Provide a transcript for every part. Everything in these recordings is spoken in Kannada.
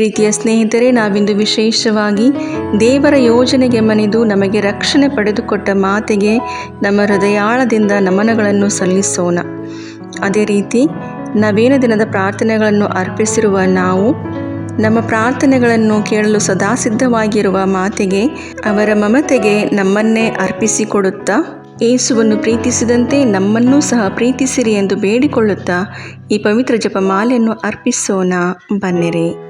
ಪ್ರೀತಿಯ ಸ್ನೇಹಿತರೆ, ನಾವಿಂದು ವಿಶೇಷವಾಗಿ ದೇವರ ಯೋಜನೆಗೆ ಮನೆದು ನಮಗೆ ರಕ್ಷಣೆ ಪಡೆದುಕೊಟ್ಟ ಮಾತೆಗೆ ನಮ್ಮ ಹೃದಯಾಳದಿಂದ ನಮನಗಳನ್ನು ಸಲ್ಲಿಸೋಣ. ಅದೇ ರೀತಿ ನವೀನ ದಿನದ ಪ್ರಾರ್ಥನೆಗಳನ್ನು ಅರ್ಪಿಸಿರುವ ನಾವು, ನಮ್ಮ ಪ್ರಾರ್ಥನೆಗಳನ್ನು ಕೇಳಲು ಸದಾ ಸಿದ್ಧವಾಗಿರುವ ಮಾತೆಗೆ ಅವರ ಮಮತೆಗೆ ನಮ್ಮನ್ನೇ ಅರ್ಪಿಸಿಕೊಡುತ್ತಾ, ಏಸುವನ್ನು ಪ್ರೀತಿಸಿದಂತೆ ನಮ್ಮನ್ನೂ ಸಹ ಪ್ರೀತಿಸಿರಿ ಎಂದು ಬೇಡಿಕೊಳ್ಳುತ್ತಾ, ಈ ಪವಿತ್ರ ಜಪಮಾಲೆಯನ್ನು ಅರ್ಪಿಸೋಣ ಬನ್ನಿರಿ.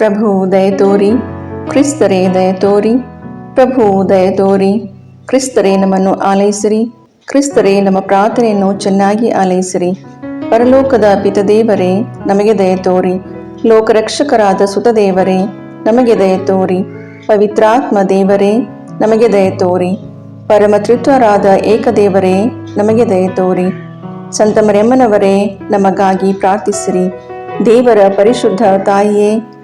ಪ್ರಭು ದಯ ತೋರಿ, ಕ್ರಿಸ್ತರೇ ದಯ ತೋರಿ, ಪ್ರಭು ದಯ ತೋರಿ, ಕ್ರಿಸ್ತರೇ ನಮ್ಮನ್ನು ಆಲೈಸಿರಿ ಕ್ರಿಸ್ತರೇ ನಮ್ಮ ಪ್ರಾರ್ಥನೆಯನ್ನು ಚೆನ್ನಾಗಿ ಆಲೈಸಿರಿ ಪರಲೋಕದ ಪಿತದೇವರೇ, ನಮಗೆ ದಯ ತೋರಿ. ಲೋಕರಕ್ಷಕರಾದ ಸುತದೇವರೇ, ನಮಗೆ ದಯ ತೋರಿ. ಪವಿತ್ರಾತ್ಮ ದೇವರೇ, ನಮಗೆ ದಯ ತೋರಿ. ಪರಮತ್ರಿತ್ವರಾದ ಏಕದೇವರೇ, ನಮಗೆ ದಯ ತೋರಿ. ಸಂತ ಮರೆಮ್ಮನವರೇ ನಮಗಾಗಿ ಪ್ರಾರ್ಥಿಸಿರಿ. ದೇವರ ಪರಿಶುದ್ಧ ತಾಯಿಯೇ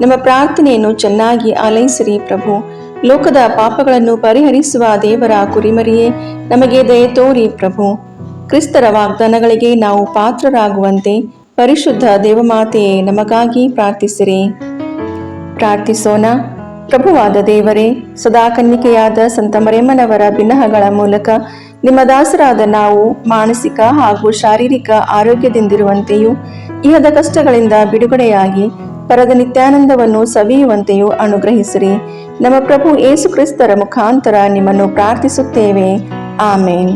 ನಮ್ಮ ಪ್ರಾರ್ಥನೆಯನ್ನು ಚೆನ್ನಾಗಿ ಆಲೈಸಿರಿ ಪ್ರಭು. ಲೋಕದ ಪಾಪಗಳನ್ನು ಪರಿಹರಿಸುವ ದೇವರ ಕುರಿಮರಿಯೇ, ನಮಗೆ ದಯ ತೋರಿ ಪ್ರಭು. ಕ್ರಿಸ್ತರ ವಾಗ್ದಾನಗಳಿಗೆ ನಾವು ಪಾತ್ರರಾಗುವಂತೆ ಪರಿಶುದ್ಧ ದೇವಮಾತೆಯೇ, ನಮಗಾಗಿ ಪ್ರಾರ್ಥಿಸಿರಿ. ಪ್ರಾರ್ಥಿಸೋಣ. ಪ್ರಭುವಾದ ದೇವರೇ, ಸದಾ ಕನ್ನಿಕೆಯಾದ ಸಂತ ಮರೇಮ್ಮನವರ ಬಿನ್ನಹಗಳ ಮೂಲಕ ನಿಮ್ಮ ದಾಸರಾದ ನಾವು ಮಾನಸಿಕ ಹಾಗೂ ಶಾರೀರಿಕ ಆರೋಗ್ಯದಿಂದಿರುವಂತೆಯೂ, ಇಹದ ಕಷ್ಟಗಳಿಂದ ಬಿಡುಗಡೆಯಾಗಿ ಪರದ ನಿತ್ಯಾನಂದವನ್ನು ಸವಿಯುವಂತೆಯೂ ಅನುಗ್ರಹಿಸಿರಿ. ನಮ್ಮ ಪ್ರಭು ಯೇಸು ಕ್ರಿಸ್ತರ ಮುಖಾಂತರ ನಿಮ್ಮನ್ನು ಪ್ರಾರ್ಥಿಸುತ್ತೇವೆ. ಆಮೇನ್.